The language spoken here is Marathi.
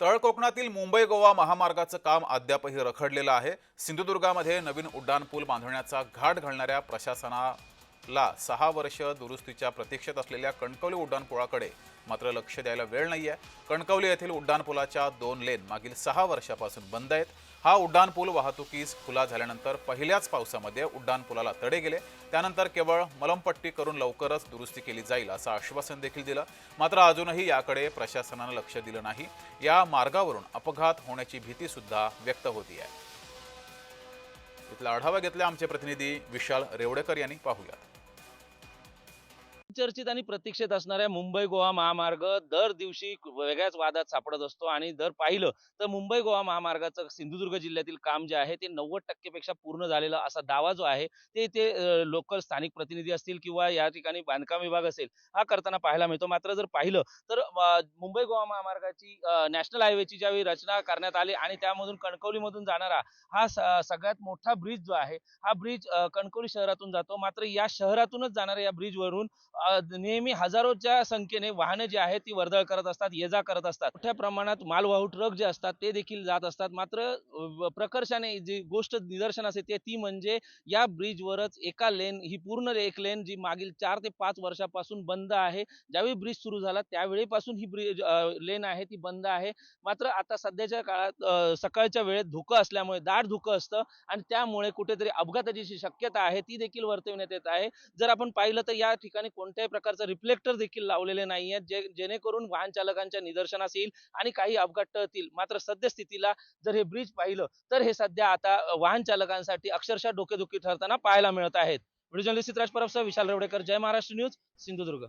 तळ कोकणातील मुंबई गोवा महामार्गाचं काम अद्यापही रखडलेलं आहे. सिंधुदुर्गामध्ये नवीन उड्डाणपूल बांधण्याचा घाट घालणाऱ्या प्रशासनाला सहा वर्ष दुरुस्तीच्या प्रतीक्षेत असलेल्या कणकवली उड्डाणपुळाकडे मात्र लक्ष द्यायला वेळ नाही आहे कणकवली येथील उड्डाणपुलाच्या दोन लेन मागील सहा वर्षापासून बंद आहेत. हा उड्डाणपूल वाहतुकीस खुला झाल्यानंतर पहिल्याच पावसामध्ये उड्डाणपुलाला तडे गेले. त्यानंतर केवळ मलमपट्टी करून लवकरच दुरुस्ती केली जाईल असं आश्वासन देखील दिलं. मात्र अजूनही याकडे प्रशासनानं लक्ष दिलं नाही. या मार्गावरून अपघात होण्याची भीती सुद्धा व्यक्त होती आहे इथला आढावा घेतला आमचे प्रतिनिधी विशाल रेवडेकर यांनी. पाहूयात. चर्चित आणि प्रतीक्षेत असणाऱ्या मुंबई गोवा महामार्ग दर दिवशी वेगळ्याच वादात सापडत असतो आणि जर पाहिलं तर मुंबई गोवा महामार्गाचं सिंधुदुर्ग जिल्ह्यातील काम जे आहे ते नव्वद टक्केपेक्षा पूर्ण झालेलं असा दावा जो आहे ते ते लोकल स्थानिक प्रतिनिधी असतील किंवा या ठिकाणी बांधकाम विभाग असेल हा करताना पाहायला मिळतो. मात्र जर पाहिलं तर मुंबई गोवा महामार्गाची नॅशनल हायवेची ज्यावेळी रचना करण्यात आली आणि त्यामधून कणकवलीमधून जाणारा हा सगळ्यात मोठा ब्रिज जो आहे हा ब्रिज कणकवली शहरातून जातो. मात्र या शहरातूनच जाणाऱ्या या ब्रिजवरून नेहमी हजारोच्या संख्येने वाहनं जी आहेत ती वर्दळ करत असतात ये जा करत असतात. मोठ्या प्रमाणात मालवाहू ट्रक जे असतात ते देखील जात असतात. मात्र प्रकर्षाने जी गोष्ट निदर्शनास येते ती म्हणजे या ब्रिजवरच एका लेन ही पूर्ण एक लेन जी मागील चार ते पाच वर्षापासून बंद आहे. ज्यावेळी ब्रिज सुरू झाला त्यावेळीपासून ही ब्रिज लेन आहे ती बंद आहे. मात्र आता सध्याच्या काळात सकाळच्या वेळेत धुकं असल्यामुळे दाट धुकं असतं आणि त्यामुळे कुठेतरी अपघाताची जी शक्यता आहे ती देखील वर्तवण्यात येत आहे. जर आपण पाहिलं तर या ठिकाणी कोणत्याही प्रकारचं रिफ्लेक्टर देखील लावलेले नाही आहेत जे जेणेकरून वाहन चालकांच्या निदर्शनास येईल आणि काही अपघात टळतील. मात्र सद्यस्थितीला जर हे ब्रिज पाहिलं तर हे सध्या आता वाहन चालकांसाठी अक्षरशः डोकेदुखी ठरताना पाहायला मिळत आहेत. Video journalist Siddhraj Parab Vishal Revdekar Jai Maharashtra news Sindhudurg.